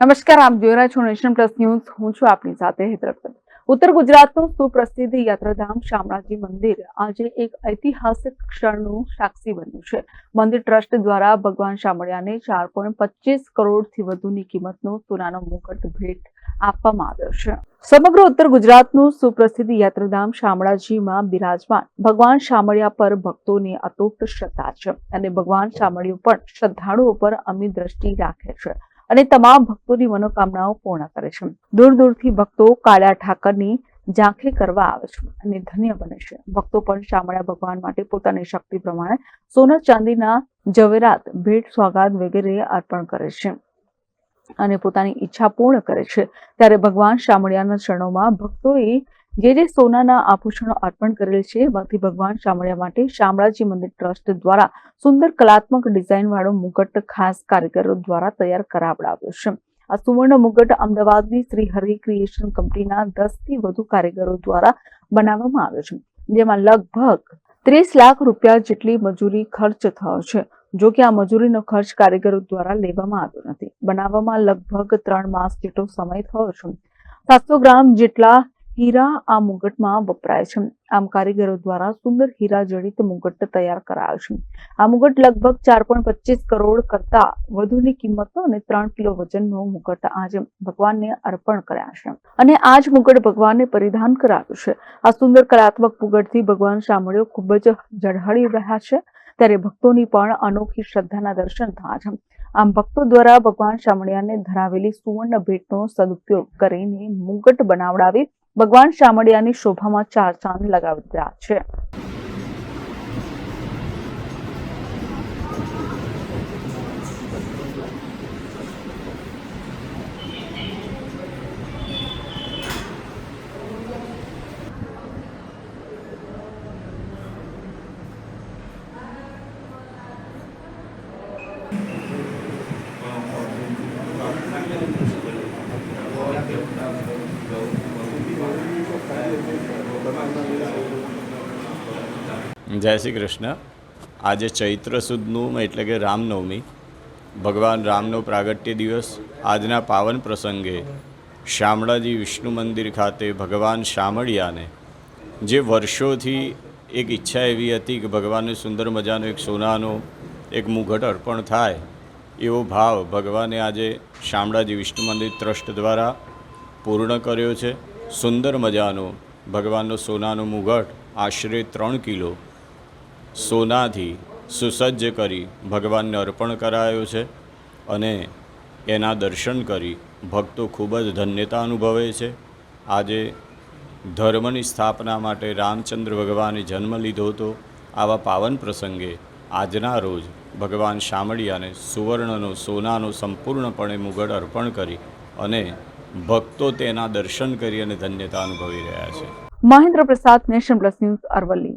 નમસ્કાર, આપ જોઈ રહ્યા છો નેશન પ્લસ ન્યૂઝ. હું છું આપની સાથે હૈદરાબાદ ઉત્તર ગુજરાતનું સુપ્રસિદ્ધ યાત્રાધામ શામળાજી મંદિર આજે એક ઐતિહાસિક ક્ષણનું સાક્ષી બન્યું છે. મંદિર ટ્રસ્ટ દ્વારા ભગવાન શામળિયાને ચાર પોઈન્ટ પચીસ કરોડથી વધુની કિંમતનો સોનાનો મુકટ ભેટ આપવામાં આવ્યો છે. સમગ્ર ઉત્તર ગુજરાતનું સુપ્રસિદ્ધ યાત્રાધામ શામળાજીમાં બિરાજમાન. ભગવાન શામળિયા પર ભક્તોની અતૂટ શ્રદ્ધા છે અને ભગવાન શામળિયું પણ શ્રદ્ધાળુઓ પર અમી દ્રષ્ટિ રાખે છે. અને તમામ ભક્તોની મનોકામનાઓ પૂર્ણ કરે છે. દૂર દૂરથી ભક્તો કાળા ઠાકરની ઝાંખી કરવા આવે છે અને ધન્ય બને છે. ભક્તો પણ શામળિયા ભગવાન માટે પોતાની શક્તિ પ્રમાણે સોના ચાંદીના જવેરાત ભેટ, સ્વાગત વગેરે અર્પણ કરે છે અને પોતાની ઈચ્છા પૂર્ણ કરે છે. ત્યારે ભગવાન શામળિયાના ચરણોમાં ભક્તોએ જે જે સોનાના આભૂષણો અર્પણ કરેલ છે. એમાંથી ભગવાન શામળિયા માટે શામળાજી મંદિર ટ્રસ્ટ દ્વારા સુંદર કલાત્મક ડિઝાઇન વાળો મુગટ ખાસ કારીગરો દ્વારા તૈયાર કરાવડાવ્યો છે. આ સુવર્ણ મુગટ અમદાવાદની શ્રી હરિ ક્રિએશન કંપનીના દસથી વધુ કારીગરો દ્વારા બનાવવામાં આવ્યો છે. જેમાં લગભગ ત્રીસ લાખ રૂપિયા જેટલી મજૂરી ખર્ચ થયો છે. જો કે આ મજૂરીનો ખર્ચ કારીગરો દ્વારા લેવામાં આવ્યો નથી. બનાવવામાં લગભગ ત્રણ માસ જેટલો સમય થયો છે. સાતસો ગ્રામ જેટલા હીરા આ મુગટમાં વપરાય છે. આમ કારીગરો દ્વારા સુંદર હીરા જડિત મુગટ તૈયાર કરાયો છે. આ મુગટ લગભગ ચાર પોઈન્ટ પચીસ કરોડ કરતા વધુની કિંમતનો અને ત્રણ કિલો વજનનો મુગટ આજે ભગવાનને અર્પણ કર્યા છે. અને આ જ મુગટ ભગવાનને પરિધાન કરાવ્યું છે. આ સુંદર કલાત્મક મુગટથી ભગવાન શામળિયો ખૂબ જ ઝળહળી રહ્યા છે. ત્યારે ભક્તોની પણ અનોખી શ્રદ્ધાના દર્શન થયા છે. આમ ભક્તો દ્વારા ભગવાન શામળિયાને ધરાવેલી સુવર્ણ ભેટનો સદુપયોગ કરીને મુગટ બનાવડાવી ભગવાન શામળિયાની શોભામાં ચાર ચાંદ લગાવી રહ્યા છે. જય શ્રી કૃષ્ણ. આજે ચૈત્ર સુદનું એટલે કે રામનવમી. ભગવાન રામનો પ્રાગટ્ય દિવસ આજના પાવન પ્રસંગે શામળાજી વિષ્ણુ મંદિર ખાતે ભગવાન શામળિયાને જે વર્ષોથી એક ઈચ્છા એવી હતી કે ભગવાનને સુંદર મજાનો એક સોનાનો એક મુઘટ અર્પણ થાય, એવો ભાવ ભગવાને આજે શામળાજી વિષ્ણુ મંદિર ટ્રસ્ટ દ્વારા પૂર્ણ કર્યો છે. સુંદર મજાનો ભગવાનનો સોનાનો મુઘટ આશરે ત્રણ કિલો સોનાથી સુસજ્જ કરી ભગવાનને અર્પણ કરાયો છે અને એના દર્શન કરી ભક્તો ખૂબ જ ધન્યતા અનુભવે છે. આજે ધર્મની સ્થાપના માટે રામચંદ્ર ભગવાને જન્મ લીધો હતો. આવા પાવન પ્રસંગે આજના રોજ ભગવાન શામળિયાને સુવર્ણનો, સોનાનો સંપૂર્ણપણે મુગટ અર્પણ કરી અને ભક્તો તેના દર્શન કરી અને ધન્યતા અનુભવી રહ્યા છે. મહેન્દ્ર પ્રસાદ નેશન પ્લસ ન્યૂઝ અરવલ્લી.